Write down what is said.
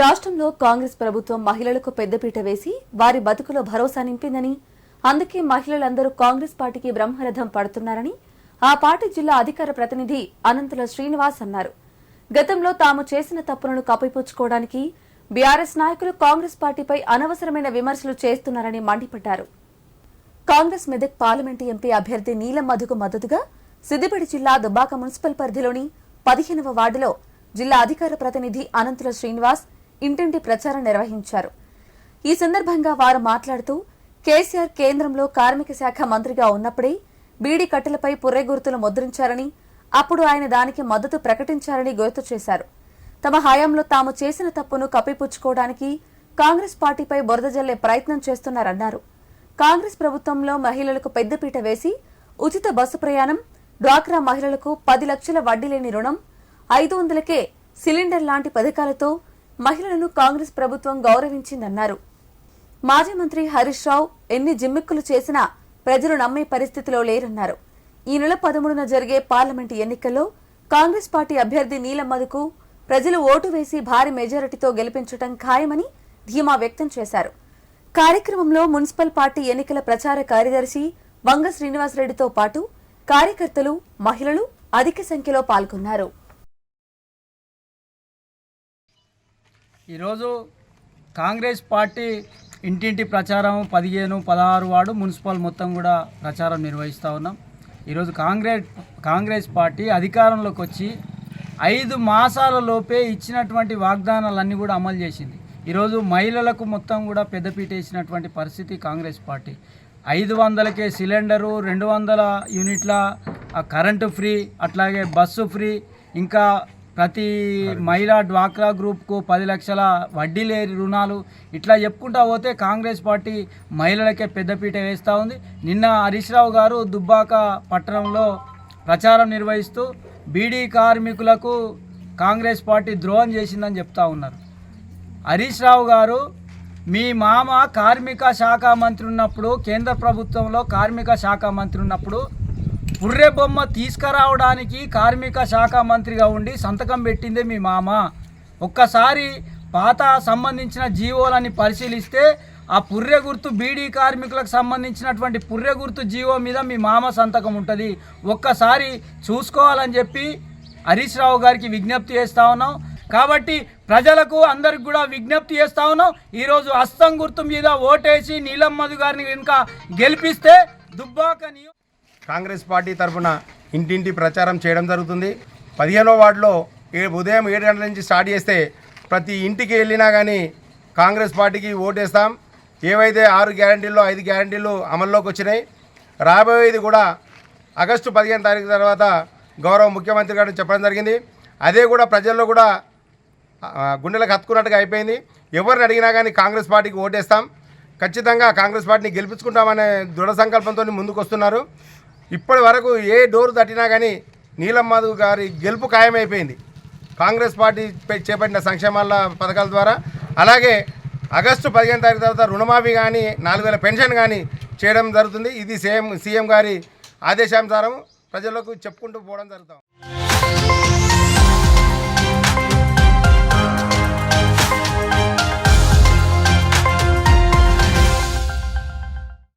రాష్ట్రంలో కాంగ్రెస్ ప్రభుత్వం మహిళలకు పెద్దపీట వేసి వారి బతుకులో భరోసా నింపిందని అందుకే మహిళలందరూ కాంగ్రెస్ పార్టీకి బ్రహ్మరథం పడుతున్నారని ఆ పార్టీ జిల్లా అధికార ప్రతినిధి అనంతుల శ్రీనివాస్ అన్నారు. గతంలో తాము చేసిన తప్పులను కప్పిపుచ్చుకోవడానికి బీఆర్ఎస్ నాయకులు కాంగ్రెస్ పార్టీపై అనవసరమైన విమర్శలు చేస్తున్నారని మండిపడ్డారు. కాంగ్రెస్ మెదక్ పార్లమెంటు ఎంపీ అభ్యర్థి నీలం మధుకు మద్దతుగా సిద్దిపేట జిల్లా దుబ్బాక మున్సిపల్ పరిధిలోని పదిహేనవ వార్డులో జిల్లా అధికార ప్రతినిధి అనంతుల శ్రీనివాస్ ఇంటింటి ప్రచారం నిర్వహించారు. ఈ సందర్భంగా వారు మాట్లాడుతూ కేసీఆర్ కేంద్రంలో కార్మిక శాఖ మంత్రిగా ఉన్నప్పుడే బీడీ కట్టెలపై పుర్రె గుర్తులు ముద్రించారని అప్పుడు ఆయన దానికి మద్దతు ప్రకటించారని గుర్తు చేశారు. తమ హయాంలో తాము చేసిన తప్పును కప్పిపుచ్చుకోవడానికి కాంగ్రెస్ పార్టీపై బురద జల్లే ప్రయత్నం చేస్తున్నారన్నారు. కాంగ్రెస్ ప్రభుత్వంలో మహిళలకు పెద్దపీట వేసి ఉచిత బస్సు ప్రయాణం డ్వాక్రా మహిళలకు పది లక్షల వడ్డీ లేని రుణం ఐదు వందలకే సిలిండర్ లాంటి పథకాలతో మహిళలను కాంగ్రెస్ ప్రభుత్వం గౌరవించిందన్నారు. మాజీ మంత్రి హరీష్ రావు ఎన్ని జిమ్మిక్కులు చేసినా ప్రజలు నమ్మే పరిస్థితిలో లేరన్నారు. ఈ నెల పదమూడున జరిగే పార్లమెంటు ఎన్నికల్లో కాంగ్రెస్ పార్టీ అభ్యర్థి నీలమ్మదుకు ప్రజలు ఓటు వేసి భారీ మెజారిటీతో గెలిపించడం ఖాయమని ధీమా వ్యక్తం చేశారు. కార్యక్రమంలో మున్సిపల్ పార్టీ ఎన్నికల ప్రచార కార్యదర్శి వంగ శ్రీనివాసరెడ్డితో పాటు కార్యకర్తలు మహిళలు అధిక సంఖ్యలో పాల్గొన్నారు. ఈరోజు కాంగ్రెస్ పార్టీ ఇంటింటి ప్రచారం పదిహేను పదహారు వాడు మున్సిపల్ మొత్తం కూడా ప్రచారం నిర్వహిస్తూ ఉన్నాం. ఈరోజు కాంగ్రెస్ కాంగ్రెస్ పార్టీ అధికారంలోకి వచ్చి ఐదు మాసాల లోపే ఇచ్చినటువంటి వాగ్దానాలన్నీ కూడా అమలు చేసింది. ఈరోజు మహిళలకు మొత్తం కూడా పెద్దపీట వేసినటువంటి పరిస్థితి కాంగ్రెస్ పార్టీ. ఐదు వందలకే సిలిండరు రెండు వందల యూనిట్ల కరెంటు ఫ్రీ అట్లాగే బస్సు ఫ్రీ ఇంకా ప్రతి మహిళా డ్వాక్రా గ్రూప్కు పది లక్షల వడ్డీ లేని రుణాలు ఇట్లా చెప్పుకుంటా పోతే కాంగ్రెస్ పార్టీ మహిళలకే పెద్దపీట వేస్తూ ఉంది. నిన్న హరీష్ రావు గారు దుబ్బాక పట్టణంలో ప్రచారం నిర్వహిస్తూ బీడీ కార్మికులకు కాంగ్రెస్ పార్టీ ద్రోహం చేసిందని చెప్తా ఉన్నారు. హరీష్ రావు గారు మీ మామ కార్మిక శాఖ మంత్రి ఉన్నప్పుడు కేంద్ర ప్రభుత్వంలో కార్మిక శాఖ మంత్రి ఉన్నప్పుడు పుర్రె బొమ్మ తీసుకురావడానికి కార్మిక శాఖ మంత్రిగా ఉండి సంతకం పెట్టిందే మీ మామ. ఒక్కసారి పాత సంబంధించిన జీవోలని పరిశీలిస్తే ఆ పుర్రె గుర్తు బీడీ కార్మికులకు సంబంధించినటువంటి పుర్రె గుర్తు జీవో మీద మీ మామ సంతకం ఉంటుంది. ఒక్కసారి చూసుకోవాలని చెప్పి హరీష్ రావు గారికి విజ్ఞప్తి చేస్తా ఉన్నాం. కాబట్టి ప్రజలకు అందరికి కూడా విజ్ఞప్తి చేస్తా ఉన్నాం. ఈరోజు హస్తం గుర్తు మీద ఓటేసి నీలం మధు గారిని కనుక గెలిపిస్తే దుబ్బాక నియో కాంగ్రెస్ పార్టీ తరఫున ఇంటింటి ప్రచారం చేయడం జరుగుతుంది. పదిహేనో వార్డులో ఏ ఉదయం ఏడు గంటల నుంచి స్టార్ట్ చేస్తే ప్రతి ఇంటికి వెళ్ళినా కానీ కాంగ్రెస్ పార్టీకి ఓటేస్తాం. ఏవైతే ఆరు గ్యారంటీల్లో ఐదు గ్యారంటీలు అమల్లోకి వచ్చినాయి రాబోయేది కూడా ఆగస్టు పదిహేను తారీఖు తర్వాత గౌరవ ముఖ్యమంత్రి గారు చెప్పడం జరిగింది. అదే కూడా ప్రజల్లో కూడా గుండెలకు హత్తుకున్నట్టుగా అయిపోయింది. ఎవరిని అడిగినా కానీ కాంగ్రెస్ పార్టీకి ఓటేస్తాం. ఖచ్చితంగా కాంగ్రెస్ పార్టీని గెలిపించుకుంటామనే దృఢ సంకల్పంతో ముందుకు వస్తున్నారు ఇప్పటి వరకు ఏ డోరు తట్టినా కానీ నీలం మాధవ్ గారి గెలుపు ఖాయమైపోయింది. కాంగ్రెస్ పార్టీ చేపట్టిన సంక్షేమాల పథకాల ద్వారా. అలాగే ఆగస్టు పదిహేను తారీఖు తర్వాత రుణమాఫీ కానీ నాలుగు వేల పెన్షన్ కానీ చేయడం జరుగుతుంది. ఇది సీఎం సీఎం గారి ఆదేశానుసారం ప్రజలకు చెప్పుకుంటూ పోవడం జరుగుతాం.